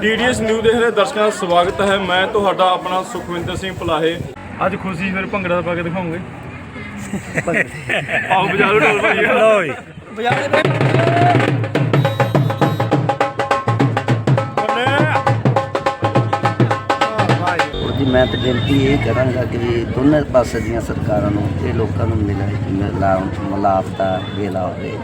DDS new ਦੇਖ ਰਹੇ ਦਰਸ਼ਕਾਂ ਦਾ ਸਵਾਗਤ ਹੈ। ਮੈਂ ਤੁਹਾਡਾ ਆਪਣਾ ਸੁਖਵਿੰਦਰ ਸਿੰਘ ਪਲਾਹੇ ਅੱਜ ਖੁਸ਼ੀ ਫਿਰ ਭੰਗੜਾ ਪਾ ਕੇ ਦਿਖਾਉਂਗੇ। ਆਓ ਬਜਾਰੋ ਢੋਲ ਭਾਈ ਲਓ ਜੀ। ਜੀ ਮੈਂ ਤਾਂ ਬੇਨਤੀ ਇਹ ਕਰਾਂਗਾ ਕਿ ਦੋਨੇ ਪਾਸੇ ਦੀਆਂ ਸਰਕਾਰਾਂ ਨੂੰ ਇਹ ਲੋਕਾਂ ਨੂੰ ਮਿਲੇ ਮਿਲਾਪ ਦਾ ਵੇਲਾ ਹੋਵੇ।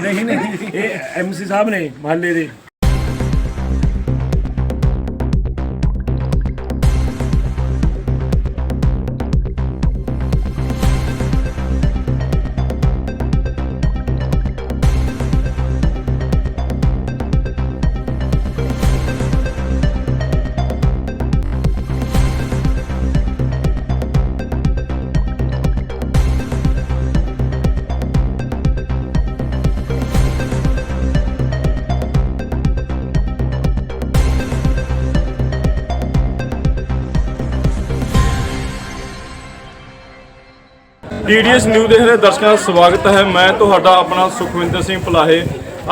ਨਹੀਂ ਨਹੀਂ ਇਹ ਐਮਸੀ ਸਾਹਿਬ ਨੇ ਮਹੱਲੇ ਦੇ। ਡੀਡੀਐਸ ਨਿਊਜ਼ ਦੇਖ ਰਹੇ ਦਰਸ਼ਕਾਂ ਦਾ ਸਵਾਗਤ ਹੈ। ਮੈਂ ਤੁਹਾਡਾ ਆਪਣਾ ਸੁਖਵਿੰਦਰ ਸਿੰਘ ਪਲਾਹੇ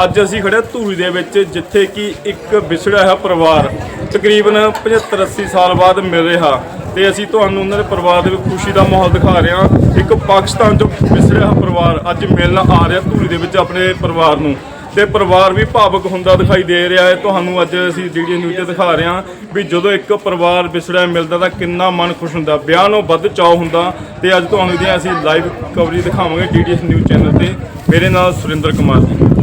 ਅੱਜ ਅਸੀਂ ਖੜੇ ਧੂਰੀ ਦੇ ਵਿੱਚ, ਜਿੱਥੇ ਕਿ ਇੱਕ ਵਿਛੜਿਆ ਹੋਇਆ ਪਰਿਵਾਰ ਤਕਰੀਬਨ 75 80 ਸਾਲ ਬਾਅਦ ਮਿਲ ਰਿਹਾ। ਤੇ ਅਸੀਂ ਤੁਹਾਨੂੰ ਉਹਨਾਂ ਦੇ ਪਰਿਵਾਰ ਦੇ ਵਿੱਚ ਖੁਸ਼ੀ ਦਾ ਮਾਹੌਲ ਦਿਖਾ ਰਹੇ ਹਾਂ। ਇੱਕ ਪਾਕਿਸਤਾਨ ਤੋਂ ਵਿਛੜਿਆ ਹੋਇਆ ਪਰਿਵਾਰ ਅੱਜ ਮਿਲਣ ਆ ਰਿਹਾ ਧੂਰੀ ਦੇ ਵਿੱਚ ਆਪਣੇ ਪਰਿਵਾਰ ਨੂੰ। ਤੇ ਪਰਿਵਾਰ ਵੀ ਭਾਵਕ ਹੁੰਦਾ ਦਿਖਾਈ ਦੇ ਰਿਹਾ ਹੈ। ਤੁਹਾਨੂੰ ਅੱਜ ਅਸੀਂ ਡੀਡੀ ਨਿਊਜ਼ ਤੇ ਦਿਖਾ ਰਹੇ ਹਾਂ ਵੀ ਜਦੋਂ ਇੱਕ ਪਰਿਵਾਰ ਵਿਛੜਿਆ ਮਿਲਦਾ ਤਾਂ ਕਿੰਨਾ ਮਨ ਖੁਸ਼ ਹੁੰਦਾ। ਵਿਆਹ ਨੂੰ ਵੱਧ ਚਾਅ ਹੁੰਦਾ ਤੇ ਅੱਜ ਤੁਹਾਨੂੰ ਦੀਆਂ ਅਸੀਂ ਲਾਈਵ ਕਵਰੇਜ ਦਿਖਾਵਾਂਗੇ D D S news channel ਤੇ। ਮੇਰੇ ਨਾਲ ਸੁਰਿੰਦਰ ਕੁਮਾਰ ਜੀ।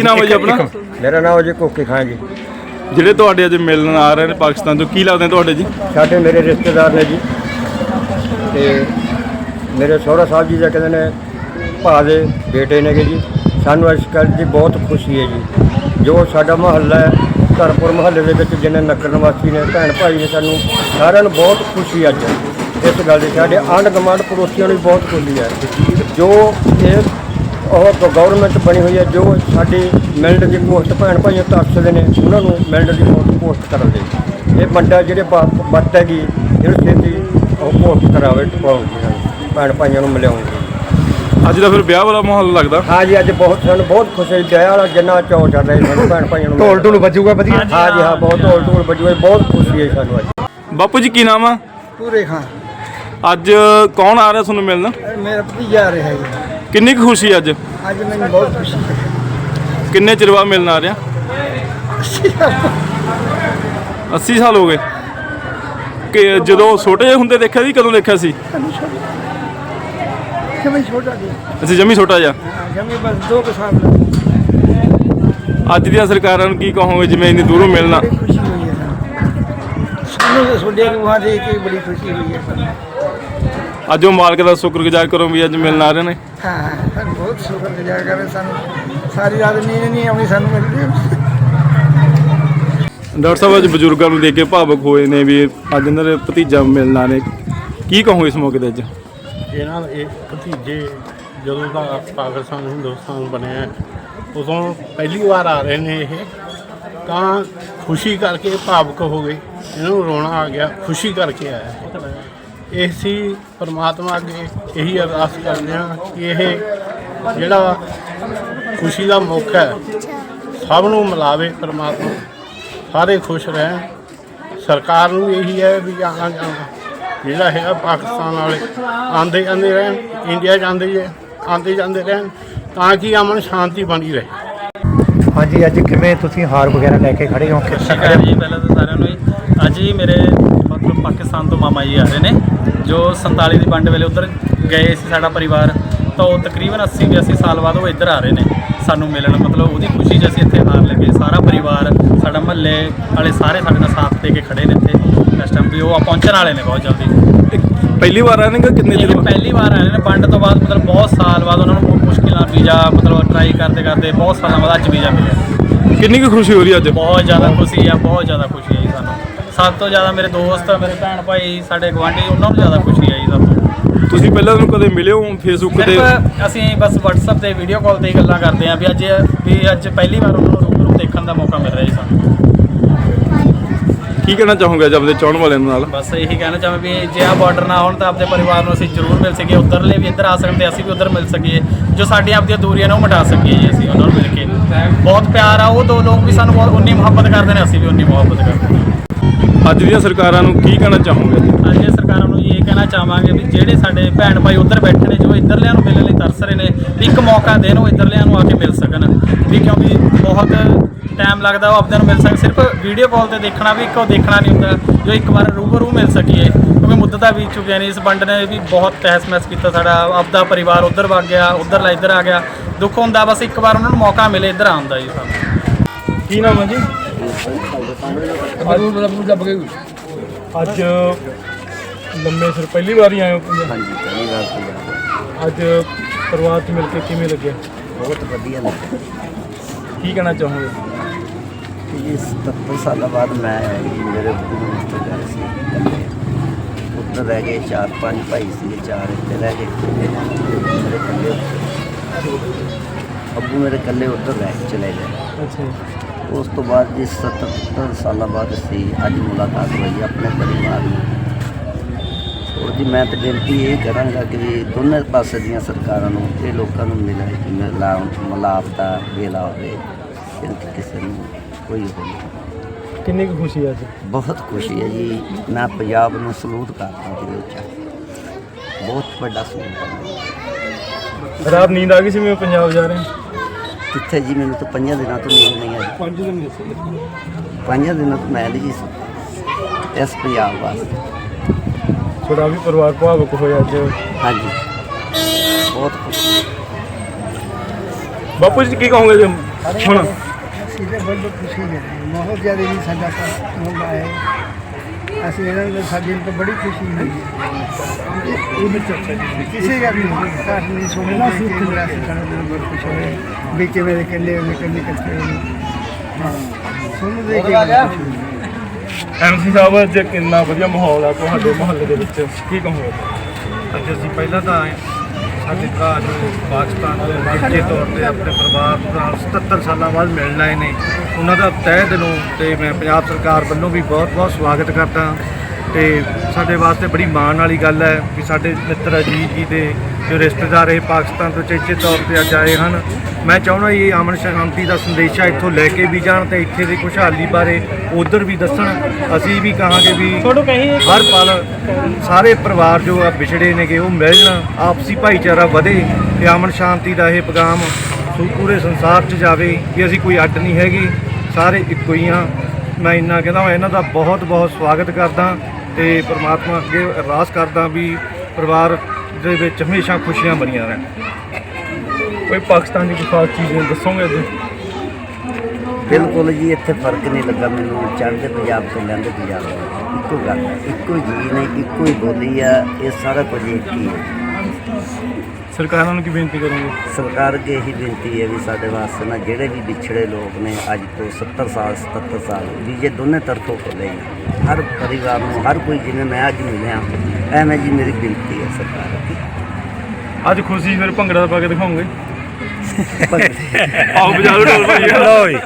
ਕੀ ਨਾਮ ਹੈ ਜੀ ਆਪਣਾ? ਮੇਰਾ ਨਾਮ ਜੀ ਕੋਕੀ ਖਾਨ ਜੀ। ਜਿਹੜੇ ਤੁਹਾਡੇ ਅੱਜ ਮਿਲਣ ਆ ਰਹੇ ਨੇ ਪਾਕਿਸਤਾਨ ਤੋਂ ਕੀ ਲੱਗਦੇ ਨੇ ਤੁਹਾਡੇ ਜੀ? ਸਾਡੇ ਮੇਰੇ ਰਿਸ਼ਤੇਦਾਰ ਨੇ ਜੀ। ਤੇ ਮੇਰੇ ਸਹੁਰਾ ਸਾਹਿਬ ਜੀ ਦਾ ਕਹਿੰਦੇ ਨੇ ਭਾ ਦੇ ਬੇਟੇ ਨੇਗੇ ਜੀ। ਸਾਨੂੰ ਇਸ ਗੱਲ ਦੀ ਬਹੁਤ ਖੁਸ਼ੀ ਹੈ ਜੀ। ਜੋ ਸਾਡਾ ਮਹੱਲਾ ਹੈ ਘਰਪੁਰ ਮਹੱਲੇ ਦੇ ਵਿੱਚ ਜਿੰਨੇ ਨਗਰ ਨਿਵਾਸੀ ਨੇ ਭੈਣ ਭਾਈ ਨੇ ਸਾਨੂੰ ਸਾਰਿਆਂ ਨੂੰ ਬਹੁਤ ਖੁਸ਼ੀ ਅੱਜ। ਇਸ ਗੱਲ ਦੀ ਸਾਡੇ ਆਂਢ ਗੁਆਂਢ ਪੜੋਸੀਆਂ ਨੂੰ ਵੀ ਬਹੁਤ ਖੁਸ਼ੀ ਹੈ। ਜੋ ਇਹ ਉਹ ਗਵਰਨਮੈਂਟ ਬਣੀ ਹੋਈ ਹੈ ਜੋ ਸਾਡੀ ਮਿਲਡ ਦੀ ਪੋਸਟ ਭੈਣ ਭਾਈਆਂ ਤਰਸਦੇ ਨੇ ਉਹਨਾਂ ਨੂੰ ਮਿਲਡ ਦੀ ਪੋਸਟ ਪੋਸਟ ਕਰਨ ਦੇ ਇਹ ਬੰਦਾ ਜਿਹੜੇ ਬੱਤ ਹੈਗੀ ਇਹਨੂੰ ਛੇਤੀ ਉਹ ਪੋਸਟ ਕਰਾਵੇ ਟਪਾਉਂਦੀ ਭੈਣ ਭਾਈਆਂ ਨੂੰ ਮਿਲਾਉਂਦੀ ਅੱਜ ਦਾ ਫਿਰ ਵਿਆਹ ਵਾਲਾ ਮਾਹੌਲ ਲੱਗਦਾ? ਹਾਂ ਜੀ ਅੱਜ ਬਹੁਤ ਸਾਨੂੰ ਬਹੁਤ ਖੁਸ਼ੀ ਦਇਆ ਵਾਲਾ ਜਿੰਨਾ ਚੌ ਚੱਲ ਰਿਹਾ ਸਾਨੂੰ ਭੈਣ ਭਾਈਆਂ ਨੂੰ ਢੋਲ ਢੋਲ ਵੱਜੂਗਾ ਵਧੀਆ। ਹਾਂ ਜੀ ਹਾਂ ਬਹੁਤ ਢੋਲ ਢੋਲ ਵੱਜੂਗਾ ਬਹੁਤ ਖੁਸ਼ੀ ਹੈ ਸਾਨੂੰ ਅੱਜ। ਬਾਪੂ ਜੀ ਕੀ ਨਾਮ ਆ? ਪੂਰੇ ਖਾਂ। ਅੱਜ ਕੌਣ ਆ ਰਿਹਾ ਤੁਹਾਨੂੰ ਮਿਲਣ? ਮੇਰਾ ਭਤੀਜਾ ਆ ਰਿਹਾ ਹੈ ਜੀ। ਕਿੰਨੀ ਕੁ ਖੁਸ਼ੀ ਅੱਜ? ਅੱਜ ਮੈਨੂੰ ਬਹੁਤ ਖੁਸ਼ੀ ਹੈ ਕਿੰਨੇ ਚਿਰ ਬਾਅਦ ਮਿਲਣ ਆ ਰਿਹਾ 80 ਸਾਲ। ਹੋ ਗਏ। ਕਿ ਜਦੋਂ ਛੋਟੇ ਜਿਹੇ ਹੁੰਦੇ ਦੇਖਿਆ ਸੀ ਕਦੋਂ ਦੇਖਿਆ ਸੀ? ਜਮੀ ਛੋਟਾ। ਜੀ ਅਸੀਂ ਜਮੀ ਛੋਟਾ ਜਿਹਾ। ਜਮੀ ਬਸ ਦੋ ਕੁ ਸਾਲ ਦਾ। ਅੱਜ ਦੀਆਂ ਸਰਕਾਰਾਂ ਨੂੰ ਕੀ ਕਹੋਗੇ ਜਿਵੇਂ ਇੰਨੀ ਦੂਰੋਂ ਮਿਲਣਾ? ਬੜੀ ਖੁਸ਼ੀ ਹੋਈ ਹੈ। ਸਾਨੂੰ ਸਾਨੂੰ ਤੇ ਵਹਾਂ ਦੇਖ ਕੇ ਬੜੀ ਖੁਸ਼ੀ ਹੋਈ ਹੈ ਸਾਨੂੰ। ਅੱਜ ਉਹ ਮਾਲਕ ਦਾ ਸ਼ੁਕਰਗੁਜ਼ਾਰ ਕਰੋ ਵੀ ਅੱਜ ਮਿਲਣ ਆ ਰਹੇ ਨੇ। ਹਾਂ ਸਾਨੂੰ ਬਹੁਤ ਸ਼ੁਕਰ ਗੁਜ਼ਾਰ ਕਰੇ ਸਾਨੂੰ। ਸਾਰੀ ਰਾਤ ਨੀਂਦ ਨਹੀਂ ਆਉਣੀ ਸਾਨੂੰ ਮਿਲਦੀ ਡਾਕਟਰ ਸਾਹਿਬ ਅੱਜ ਬਜ਼ੁਰਗਾਂ ਨੂੰ ਦੇਖ ਕੇ ਭਾਵੁਕ ਹੋਏ ਨੇ ਵੀ ਅੱਜ ਇਹਨਾਂ ਦੇ ਭਤੀਜਾ ਮਿਲਣ ਆ ਨੇ। ਕੀ ਕਹੋਗੇ ਇਸ ਮੌਕੇ ਤੇ ਅੱਜ? ਇਹਨਾਂ ਇਹ ਭਤੀਜੇ ਜਦੋਂ ਦਾ ਪਾਕਿਸਤਾਨ ਹਿੰਦੁਸਤਾਨ ਬਣਿਆ ਉਦੋਂ ਪਹਿਲੀ ਵਾਰ ਆ ਰਹੇ ਨੇ ਇਹ। ਤਾਂ ਖੁਸ਼ੀ ਕਰਕੇ ਭਾਵੁਕ ਹੋ ਗਏ। ਇਹਨਾਂ ਨੂੰ ਰੋਣਾ ਆ ਗਿਆ ਖੁਸ਼ੀ ਕਰਕੇ ਆਇਆ। ਇਹ ਸੀ ਪਰਮਾਤਮਾ ਅੱਗੇ ਇਹੀ ਅਰਦਾਸ ਕਰਦੇ ਹਾਂ ਕਿ ਇਹ ਜਿਹੜਾ ਖੁਸ਼ੀ ਦਾ ਮੌਕਾ ਹੈ ਸਭ ਨੂੰ ਮਿਲਾਵੇ ਪਰਮਾਤਮਾ। ਸਾਰੇ ਖੁਸ਼ ਰਹਿਣ। ਸਰਕਾਰ ਨੂੰ ਇਹੀ ਹੈ ਵੀ ਆਣਾ ਜਾਣਾ। ਜਿਹੜਾ ਹੈਗਾ ਪਾਕਿਸਤਾਨ ਵਾਲੇ ਆਂਦੇ ਜਾਂਦੇ ਰਹਿਣ ਇੰਡੀਆ ਜਾਂਦੇ ਜੇ ਆਂਦੇ ਜਾਂਦੇ ਰਹਿਣ ਤਾਂ ਕਿ ਅਮਨ ਸ਼ਾਂਤੀ ਬਣੀ ਰਹੇ। ਹਾਂਜੀ ਅੱਜ ਕਿਵੇਂ ਤੁਸੀਂ ਹਾਰ ਵਗੈਰਾ ਲੈ ਕੇ ਖੜੇ ਹੋ? ਕਿਸ ਸ਼ਿਕਾਰ ਜੀ ਪਹਿਲਾਂ ਤਾਂ ਸਾਰਿਆਂ ਨੂੰ ਅੱਜ ਹੀ ਮੇਰੇ ਪਾਕਿਸਤਾਨ ਤੋਂ ਮਾਮਾ ਜੀ ਆ ਰਹੇ ਨੇ ਜੋ 47 ਦੀ ਵੰਡ ਵੇਲੇ ਉਧਰ ਗਏ ਸੀ ਸਾਡਾ ਪਰਿਵਾਰ ਤਾਂ ਉਹ ਤਕਰੀਬਨ 80 82 ਸਾਲ ਬਾਅਦ ਉਹ ਇੱਧਰ ਆ ਰਹੇ ਨੇ ਸਾਨੂੰ ਮਿਲਣ ਮਤਲਬ ਉਹਦੀ ਖੁਸ਼ੀ 'ਚ ਅਸੀਂ ਇੱਥੇ ਹਾਰ ਲੈ ਕੇ ਸਾਰਾ ਪਰਿਵਾਰ ਸਾਡਾ ਮਹੱਲੇ ਵਾਲੇ ਸਾਰੇ ਸਾਡੇ ਨਾਲ ਸਾਥ ਦੇ ਕੇ ਖੜੇ ਨੇ ਇੱਥੇ ਇਸ ਟਾਈਮ ਵੀ ਉਹ ਆ ਪਹੁੰਚਣ ਵਾਲੇ ਨੇ ਬਹੁਤ ਜਲਦੀ। ਪਹਿਲੀ ਵਾਰ ਆਣੇ ਕਿ ਕਿੰਨੇ ਚਿਰ ਪਹਿਲੀ ਵਾਰ ਆਏ ਨੇ ਵੰਡ ਤੋਂ ਬਾਅਦ ਮਤਲਬ ਬਹੁਤ ਸਾਲ ਬਾਅਦ ਉਹਨਾਂ ਨੂੰ ਮੁਸ਼ਕਿਲ ਵੀਜ਼ਾ ਮਤਲਬ ਟਰਾਈ ਕਰਦੇ ਕਰਦੇ ਬਹੁਤ ਸਾਲਾਂ ਬਾਅਦ ਅੱਜ ਵੀਜ਼ਾ ਮਿਲਿਆ। ਕਿੰਨੀ ਕੁ ਖੁਸ਼ੀ ਹੋ ਰਹੀ ਹੈ ਅੱਜ? ਬਹੁਤ ਜ਼ਿਆਦਾ ਖੁਸ਼ੀ ਆ ਬਹੁਤ ਜ਼ਿਆਦਾ ਖੁਸ਼ੀ ਸਭ ਤੋਂ ਜ਼ਿਆਦਾ ਮੇਰੇ ਦੋਸਤ ਮੇਰੇ ਭੈਣ ਭਾਈ ਸਾਡੇ ਗਵਾਂਢੀ ਉਹਨਾਂ ਨੂੰ ਜ਼ਿਆਦਾ ਖੁਸ਼ੀ ਜੀ ਸਭ ਤੋਂ। ਤੁਸੀਂ ਪਹਿਲਾਂ ਨੂੰ ਕਦੇ ਮਿਲੇ ਹੋ ਫੇਸਬੁੱਕ ਤੇ? ਸਿਰਫ ਅਸੀਂ ਬਸ WhatsApp ਤੇ ਵੀਡੀਓ ਕਾਲ ਤੇ ਹੀ ਗੱਲਾਂ ਕਰਦੇ ਆਂ ਵੀ ਅੱਜ ਵੀ ਅੱਜ ਪਹਿਲੀ ਵਾਰ ਉਹਨਾਂ ਨੂੰ ਰੂਬਰੂ ਦੇਖਣ ਦਾ ਮੌਕਾ ਮਿਲ ਰਿਹਾ ਜੀ ਸਾਨੂੰ। ਕੀ ਕਹਿਣਾ ਚਾਹੋਗੇ ਅੱਜ ਆਪਦੇ ਚਾਹਣ ਵਾਲਿਆਂ ਨਾਲ? ਬਸ ਇਹੀ ਕਹਿਣਾ ਚਾਹਾਂ ਵੀ ਜੇ ਆ ਬਾਰਡਰ ਨਾ ਹੋਣ ਤਾਂ ਆਪਣੇ ਪਰਿਵਾਰ ਨੂੰ ਅਸੀਂ ਜ਼ਰੂਰ ਮਿਲ ਸਕੀਏ ਉਧਰਲੇ ਵੀ ਇੱਧਰ ਆ ਸਕਦੇ ਅਸੀਂ ਵੀ ਉਧਰ ਮਿਲ ਸਕੀਏ ਜੋ ਸਾਡੀਆਂ ਆਪਣੀਆਂ ਦੂਰੀਆਂ ਨੇ ਉਹ ਮਿਟਾ ਸਕੀਏ ਜੀ ਅਸੀਂ ਉਹਨਾਂ ਨੂੰ ਮਿਲ ਕੇ। ਬਹੁਤ ਪਿਆਰ ਆ ਉਹ ਦੋ ਲੋਕ ਵੀ ਸਾਨੂੰ ਬਹੁਤ ਉਨੀ ਮੁਹੱਬਤ ਕਰਦੇ ਨੇ ਅਸੀਂ ਵੀ ਉਨੀ ਮੁਹੱਬਤ ਕਰਦੇ ਹਾਂ। ਅੱਜ ਦੀਆਂ ਸਰਕਾਰਾਂ ਨੂੰ ਕੀ ਕਹਿਣਾ ਚਾਹੋਗੇ? ਅੱਜ ਇਹ ਸਰਕਾਰਾਂ ਨੂੰ ਇਹ ਕਹਿਣਾ ਚਾਹਾਂਗੇ ਵੀ ਜਿਹੜੇ ਸਾਡੇ ਭੈਣ ਭਾਈ ਉੱਧਰ ਬੈਠੇ ਨੇ ਜੋ ਇੱਧਰਲਿਆਂ ਨੂੰ ਮਿਲਣ ਲਈ ਤਰਸ ਰਹੇ ਨੇ ਵੀ ਇੱਕ ਮੌਕਾ ਦੇਣ ਉਹ ਇੱਧਰਲਿਆਂ ਨੂੰ ਆ ਕੇ ਮਿਲ ਸਕਣ। ਵੀ ਕਿਉਂਕਿ ਬਹੁਤ ਟਾਈਮ ਲੱਗਦਾ ਉਹ ਆਪਦਿਆਂ ਨੂੰ ਮਿਲ ਸਕ ਸਿਰਫ ਵੀਡੀਓ ਕਾਲ ਤੇ ਦੇਖਣਾ ਵੀ ਇੱਕੋ ਦੇਖਣਾ ਨਹੀਂ ਹੁੰਦਾ ਜੋ ਇੱਕ ਵਾਰ ਰੂਬਰੂ ਮਿਲ ਸਕੀਏ। ਕਿਉਂਕਿ ਮੁੱਦਤਾਂ ਬੀਤ ਚੁੱਕੀਆਂ ਨੇ ਇਸ ਵੰਡ ਨੇ ਵੀ ਬਹੁਤ ਤਹਿਸ ਮਹਿਸ ਕੀਤਾ ਸਾਡਾ ਆਪਦਾ ਪਰਿਵਾਰ ਉੱਧਰ ਵਗ ਗਿਆ ਉੱਧਰਲਾ ਇੱਧਰ ਆ ਗਿਆ। ਦੁੱਖ ਹੁੰਦਾ ਬਸ ਇੱਕ ਵਾਰ ਉਹਨਾਂ ਨੂੰ ਮੌਕਾ ਮਿਲੇ ਇੱਧਰ ਆਉਣ ਦਾ ਜੀ ਸਾਨੂੰ। ਕੀ ਨਾਮ ਹੈ ਜੀ? ਅੱਜ ਲੰਮੇ ਸਿਰ ਪਹਿਲੀ ਵਾਰ ਹੀ ਆਏ ਹੋ ਹਾਂਜੀ ਪਹਿਲੀ ਵਾਰ ਪੰਜਾਬ। ਅੱਜ ਪਰਿਵਾਰ 'ਚ ਮਿਲ ਕੇ ਕਿਵੇਂ ਲੱਗਿਆ? ਬਹੁਤ ਵਧੀਆ ਲੱਗਾ ਕੀ ਕਹਿਣਾ ਚਾਹੋਗੇ? ਕਿ ਇਸ 77 ਸਾਲਾਂ ਬਾਅਦ ਮੈਂ ਆਇਆ ਜੀ ਮੇਰੇ ਦੋਸਤ ਗਏ ਸੀ ਇਕੱਲੇ। ਉੱਧਰ ਰਹਿ ਗਏ ਚਾਰ ਪੰਜ ਭਾਈ ਸੀ ਚਾਰ ਇੱਥੇ ਰਹਿ ਗਏ। ਮੇਰੇ ਇਕੱਲੇ ਅੱਬੂ ਮੇਰੇ ਇਕੱਲੇ ਉੱਧਰ ਰਹਿ ਕੇ ਚਲੇ ਗਏ। ਅੱਛਾ ਉਸ ਤੋਂ ਬਾਅਦ ਜੀ 77 ਸਾਲਾਂ ਬਾਅਦ ਸੀ ਅੱਜ ਮੁਲਾਕਾਤ ਹੋਈ ਆਪਣੇ ਪਰਿਵਾਰ ਨਾਲ। ਹੋਰ ਜੀ ਮੈਂ ਤਾਂ ਬੇਨਤੀ ਇਹ ਕਰਾਂਗਾ ਕਿ ਦੋਨੇ ਪਾਸੇ ਦੀਆਂ ਸਰਕਾਰਾਂ ਨੂੰ ਇਹ ਲੋਕਾਂ ਨੂੰ ਮਿਲੇ ਮਿਲਾ ਮਿਲਾਪ ਦਾ ਵੇਲਾ ਹੋਵੇ ਕਿਉਂਕਿ ਕਿਸੇ ਨੂੰ ਕੋਈ ਨਹੀਂ। ਕਿੰਨੀ ਕੁ ਖੁਸ਼ੀ ਹੈ ਅੱਜ ਬਹੁਤ ਖੁਸ਼ੀ ਹੈ ਜੀ। ਮੈਂ ਪੰਜਾਬ ਨੂੰ ਸਲੂਟ ਕਰਦਾ ਜੀ ਵਿੱਚ। ਬਹੁਤ ਵੱਡਾ ਸਲੂਟ ਹੈ। ਰਾਤ ਨੀਂਦ ਆ ਗਈ ਸੀ ਮੈਂ ਪੰਜਾਬ ਜਾ ਰਿਹਾ। ਕਿੱਥੇ ਜੀ ਮੈਨੂੰ ਤਾਂ ਪੰਜਾਂ ਦਿਨਾਂ ਤੋਂ ਨੀਂਦ ਨਹੀਂ ਆਈ। ਪੰਜ ਦਿਨ ਦੱਸੇ ਪੰਜਾਂ ਦਿਨਾਂ ਤੋਂ ਮੈਂ ਨਹੀਂ ਜੀ ਸੀ ਇਸ ਪੰਜਾਬ ਵਾਸਤੇ। ਥੋੜਾ ਵੀ ਪਰਿਵਾਰ ਭਾਵੁਕ ਹੋਇਆ ਅੱਜ। ਹਾਂਜੀ। ਬਹੁਤ ਖੁਸ਼ੀ। ਬਾਪੂ ਜੀ ਕੀ ਕਹੋਗੇ ਜੀ ਹੁਣ? ਤਾਂ ਬਹੁਤ ਖੁਸ਼ੀ ਹੈ। ਬਹੁਤ ਜ਼ਿਆਦਾ ਜੀ ਸਾਡਾ ਤਾਂ ਹੁੰਦਾ ਹੈ ਅਸੀਂ ਇਹਨਾਂ ਨੂੰ ਸਾਡੀ ਨੂੰ ਤਾਂ ਬੜੀ ਖੁਸ਼ੀ ਹੋਈ। ਹੈ ਇਹ ਵਿੱਚ ਕਿਸੇ ਗੱਲ ਨਹੀਂ। ਕਾਸ਼ ਨਹੀਂ ਸੁਣਨਾ ਸੀ ਕਿ ਮੇਰਾ ਦਿਲ ਬਹੁਤ ਖੁਸ਼ ਹੋਏ। ਵੀ ਕਿਵੇਂ ਦੇ ਕਹਿੰਦੇ ਹੋਏ। ਕੰਨੇ ਹੋਏ ਹਾਂ ਸੁਣ ਦੇ ਕੇ। ਐਮਸੀ ਸਾਹਿਬ ਅੱਜ ਕਿੰਨਾ ਵਧੀਆ ਮਾਹੌਲ ਆ ਤੁਹਾਡੇ ਮੁਹੱਲੇ ਦੇ ਵਿੱਚ। ਕੀ ਕਹੋਗੇ? ਅੱਜ ਅਸੀਂ ਪਹਿਲਾਂ ਤਾਂ ਆਏ ਸਾਡੇ ਭਰਾ ਨੂੰ ਪਾਕਿਸਤਾਨ ਤੋਂ ਨਿੱਜੀ ਤੌਰ ਤੇ ਆਪਣੇ ਪਰਿਵਾਰ ਨਾਲ 77 ਸਾਲਾਂ ਬਾਅਦ ਮਿਲਣ ਆਏ ਨੇ। ਉਹਨਾਂ ਦਾ ਤਹਿ ਦਿਲੋਂ ਤੇ ਮੈਂ ਪੰਜਾਬ ਸਰਕਾਰ ਵੱਲੋਂ ਵੀ ਬਹੁਤ ਬਹੁਤ ਸਵਾਗਤ ਕਰਦਾ ਤੇ ਸਾਡੇ ਵਾਸਤੇ ਬੜੀ ਮਾਣ ਵਾਲੀ ਗੱਲ ਹੈ ਕਿ ਸਾਡੇ ਮਿੱਤਰ ਅਜੀਤ ਜੀ ਦੇ ਜੋ ਰਿਸ਼ਤੇਦਾਰ ਇਹ ਪਾਕਿਸਤਾਨ ਤੋਂ ਚੇਚੇ ਤੌਰ ਤੇ ਅੱਜ ਆਏ ਹਨ। ਮੈਂ ਚਾਹੁੰਦਾ ਇਹ ਅਮਨ ਸ਼ਾਂਤੀ ਦਾ ਸੰਦੇਸ਼ਾ ਇੱਥੋਂ ਲੈ ਕੇ ਵੀ ਜਾਣ ਤੇ ਇੱਥੇ ਦੀ ਖੁਸ਼ਹਾਲੀ ਬਾਰੇ ਉਧਰ ਵੀ ਦੱਸਣ। ਅਸੀਂ ਵੀ ਕਹਾਂਗੇ ਵੀ ਹਰ ਪਲ ਸਾਰੇ ਪਰਿਵਾਰ ਜੋ ਆ ਵਿਛੜੇ ਨੇਗੇ ਉਹ ਮਿਲਣ ਆਪਸੀ ਭਾਈਚਾਰਾ ਵਧੇ ਤੇ ਅਮਨ ਸ਼ਾਂਤੀ ਦਾ ਇਹ ਪੈਗਾਮ ਪੂਰੇ ਸੰਸਾਰ 'ਚ ਜਾਵੇ ਕਿ ਅਸੀਂ ਕੋਈ ਅੱਡ ਨਹੀਂ ਹੈਗੇ ਸਾਰੇ ਇੱਕੋ ਹੀ ਆ ਮੈਂ ਇੰਨਾ ਕਹਿੰਦਾ ਮੈਂ ਇਹਨਾਂ ਦਾ ਬਹੁਤ ਬਹੁਤ ਸਵਾਗਤ ਕਰਦਾ ਤੇ ਪ੍ਰਮਾਤਮਾ ਅੱਗੇ ਅਰਦਾਸ ਕਰਦਾ ਵੀ ਪਰਿਵਾਰ ਦੇ ਵਿੱਚ ਹਮੇਸ਼ਾ ਖੁਸ਼ੀਆਂ ਬਣੀਆਂ ਰਹਿਣ। ਕੋਈ ਪਾਕਿਸਤਾਨ ਦੀ ਕੋਈ ਖਾਸ ਚੀਜ਼ ਦੱਸੋਗੇ ਤੁਸੀਂ ਬਿਲਕੁਲ ਜੀ, ਇੱਥੇ ਫ਼ਰਕ ਨਹੀਂ ਲੱਗਾ ਮੈਨੂੰ। ਚੜ੍ਹਦੇ ਪੰਜਾਬ ਤੋਂ ਲਹਿੰਦੇ ਪੰਜਾਬ ਦਾ ਇੱਕੋ ਗੱਲ ਹੈ, ਇੱਕੋ ਜੀ ਨੇ ਇੱਕੋ ਹੀ ਬੋਲੀ ਆ ਇਹ ਸਾਰਾ ਕੁਝ ਇੱਕ ਹੀ ਹੈ। ਸਰਕਾਰਾਂ ਨੂੰ ਕੀ ਬੇਨਤੀ ਕਰੋਗੇ? ਸਰਕਾਰ ਅੱਗੇ ਇਹੀ ਬੇਨਤੀ ਹੈ ਵੀ ਸਾਡੇ ਵਾਸਤੇ ਨਾ ਜਿਹੜੇ ਵੀ ਵਿਛੜੇ ਲੋਕ ਨੇ ਅੱਜ ਤੋਂ 70 ਸਾਲ 77 ਸਾਲ ਵੀ ਜੇ ਦੋਨੇ ਤਰਫੋਂ ਖੋਲੇ ਹਰ ਪਰਿਵਾਰ ਨੂੰ ਹਰ ਕੋਈ ਜਿਵੇਂ ਮੈਂ ਅੱਜ ਮਿਲਿਆ ਐਵੇਂ ਜੀ ਮੇਰੀ ਬੇਨਤੀ ਹੈ ਸਰਕਾਰ ਅੱਗੇ। ਅੱਜ ਖੁਸ਼ੀ ਫਿਰ ਭੰਗੜਾ ਪਾ ਕੇ ਦਿਖਾਉਂਗੇ ਆਓ ਬਜਾ ਲਓ ਢੋਲ ਭਾਈ। ਲਓ ਜੀ।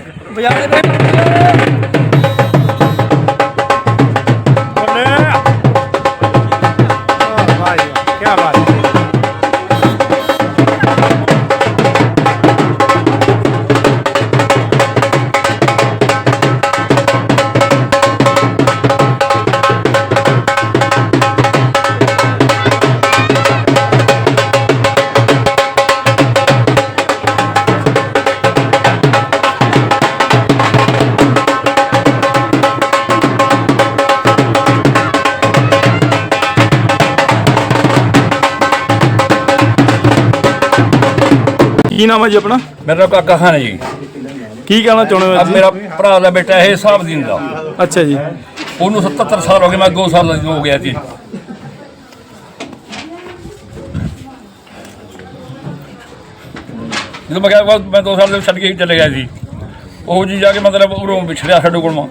ਕੀ ਨਾਮ ਹੈ ਜੀ ਆਪਣਾ? ਮੇਰਾ ਕਾਕਾ ਖਾਨ ਹੈ ਜੀ। ਕੀ ਕਹਿਣਾ ਚਾਹੁੰਦੇ ਹੋ ਜੀ? ਮੇਰਾ ਭਰਾ ਦਾ ਬੇਟਾ ਹੈ ਸਾਹਿਬ ਦੀਨ ਦਾ। ਅੱਛਾ ਜੀ। ਉਹਨੂੰ 77 ਸਾਲ ਹੋ ਗਏ ਮੈਂ 2 ਸਾਲ ਦਾ ਹੋ ਗਿਆ ਸੀ ਜਦੋਂ ਮੈਂ ਕਿਹਾ ਮੈਂ 2 ਸਾਲ ਦੇ ਛੱਡ ਕੇ ਚਲੇ ਗਿਆ ਸੀ ਉਹ ਜੀ ਜਾ ਕੇ ਮਤਲਬ ਉਰੋਂ ਵਿਛੜਿਆ ਸਾਡੇ ਕੋਲੋਂ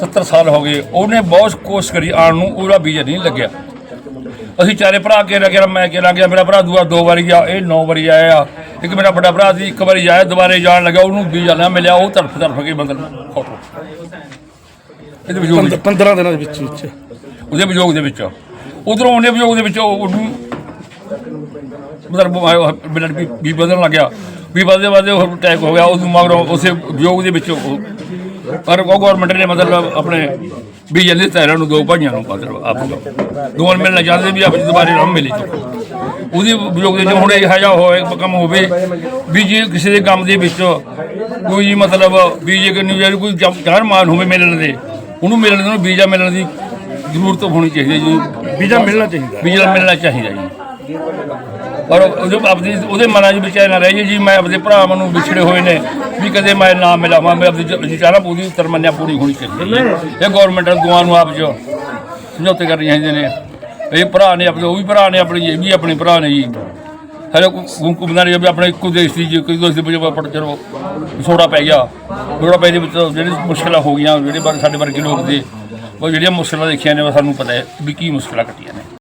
70 ਸਾਲ ਹੋ ਗਏ। ਉਹਨੇ ਬਹੁਤ ਕੋਸ਼ਿਸ਼ ਕਰੀ ਆਉਣ ਨੂੰ ਉਹਦਾ ਵੀਜ਼ਾ ਨਹੀਂ ਲੱਗਿਆ। ਅਸੀਂ ਚਾਰੇ ਭਰਾ ਕੇ ਲੱਗਿਆ ਮੈਂ ਕੇ ਲੱਗਿਆ ਮੇਰਾ ਭਰਾ ਦੂਆ ਦੋ ਵਾਰੀ ਗਿਆ ਇਹ ਨੌ ਵਾਰੀ ਆਇਆ। ਇੱਕ ਮੇਰਾ ਵੱਡਾ ਭਰਾ ਸੀ ਇੱਕ ਵਾਰੀ ਆਇਆ ਦੁਬਾਰੇ ਜਾਣ ਲੱਗਾ ਉਹਨੂੰ ਵੀਜ਼ਾ ਨਾ ਮਿਲਿਆ ਉਹ ਤੜਫ ਤੜਫ ਕੇ ਮਤਲਬ ਫੋਟੋ। ਇਹਦੇ ਵਿਜੋਗ 15 ਦਿਨਾਂ ਦੇ ਵਿੱਚ ਵਿੱਚ। ਉਹਦੇ ਵਿਜੋਗ ਦੇ ਵਿੱਚ। ਉਧਰੋਂ ਉਹਨੇ ਵਿਜੋਗ ਦੇ ਵਿੱਚ ਉਹ- ਉਹਨੂੰ ਮਤਲਬ ਬਲੱਡ ਵੀ ਵੀ ਵਧਣ ਲੱਗਿਆ। ਵੀ ਵਧਦੇ ਵਧਦੇ ਉਹ ਅਟੈਕ ਹੋ ਗਿਆ ਉਹਨੂੰ ਮਗਰੋਂ ਉਸੇ ਵਿਜੋਗ ਦੇ ਵਿੱਚ ਪਰ ਉਹ ਗਵਰਨਮੈਂਟ ਨੇ ਮਤਲਬ ਆਪਣੇ ਵੀ ਜਲਦੀ ਤੈਰਾਂ ਨੂੰ ਦੋ ਭਾਈਆਂ ਨੂੰ ਮਤਲਬ ਆਪ ਦੋਵਾਂ ਨੂੰ ਮਿਲਣਾ ਚਾਹੁੰਦੇ ਵੀ ਆਪ ਦੁਬਾਰੇ ਨਾ ਮਿਲੇ। ਉਹਦੀ ਵਿਜੋਗ ਦੇ ਹੁਣ ਇਹ ਜਿਹਾ ਹੋਏ ਕੰਮ ਹੋਵੇ ਵੀ ਜੇ ਕਿਸੇ ਦੇ ਕੰਮ ਦੇ ਵਿੱਚ ਕੋਈ ਮਤਲਬ ਵੀ ਜੇ ਕੋਈ ਕੋਈ ਜਾਨ ਮਾਨ ਹੋਵੇ ਮਿਲਣ ਦੇ ਉਹਨੂੰ ਮਿਲਣ ਦੇ ਨੂੰ ਵੀਜ਼ਾ ਮਿਲਣ ਦੀ ਜ਼ਰੂਰਤ ਹੋਣੀ ਚਾਹੀਦੀ ਜੀ। ਵੀਜ਼ਾ ਮਿਲਣਾ ਚਾਹੀਦਾ ਵੀਜ਼ਾ ਮਿਲਣਾ ਚਾਹੀਦਾ ਜੀ। ਪਰ ਉਹਦੇ ਆਪਦੀ ਉਹਦੇ ਮਨਾਂ 'ਚ ਵਿਚਾਰ ਨਾ ਰਹਿ ਜੇ ਜੀ। ਮੈਂ ਆਪਣੇ ਭਰਾਵਾਂ ਨੂੰ ਵਿਛੜੇ ਹੋਏ ਨੇ ਵੀ ਕਦੇ ਮੈਂ ਨਾ ਮਿਲਾਵਾਂ। ਮੈਂ ਆਪਣੀ ਜੀ ਚਾਹਨਾ ਪੂਰੀ ਤਰਮੰਨਿਆ ਪੂਰੀ ਹੋਣੀ ਚਾਹੀਦੀ ਹੈ। ਇਹ ਗਵਰਨਮੈਂਟ ਦੁਆ ਨੂੰ ਆਪ ਜੋ ਸਮਝੌਤੇ ਕਰਨੇ ਚਾਹੀਦੇ ਨੇ। ਇਹ ਭਰਾ ਨੇ ਆਪਣੇ ਉਹ ਵੀ ਭਰਾ ਨੇ ਆਪਣੇ, ਇਹ ਵੀ ਆਪਣੇ ਭਰਾ ਨੇ ਜੀ। ਹਲੇ ਗੁੰਕੂ ਬਣਾ ਰਹੀ ਵੀ ਆਪਣੇ ਇੱਕੋ ਦੇਸ਼ ਦੀ ਜੇ ਕੋਈ ਦੇਸ਼ ਦੇ ਵਿੱਚ ਪੜ ਚਲੋ ਸੋੜਾ ਪੈ ਗਿਆ। ਵਿਛੋੜਾ ਪੈ ਦੇ ਵਿੱਚ ਜਿਹੜੀ ਮੁਸ਼ਕਲਾਂ ਹੋ ਗਈਆਂ, ਜਿਹੜੇ ਬਾਰੇ ਸਾਡੇ ਵਰਗੇ ਲੋਕ ਦੇ। ਉਹ ਜਿਹੜੀਆਂ ਮੁਸ਼ਕਲਾਂ ਦੇਖੀਆਂ ਨੇ ਸਾਨੂੰ ਪਤਾ ਹੈ ਵੀ ਕੀ ਮੁਸ਼ਕਲਾਂ ਕੱਟੀਆਂ ਨੇ।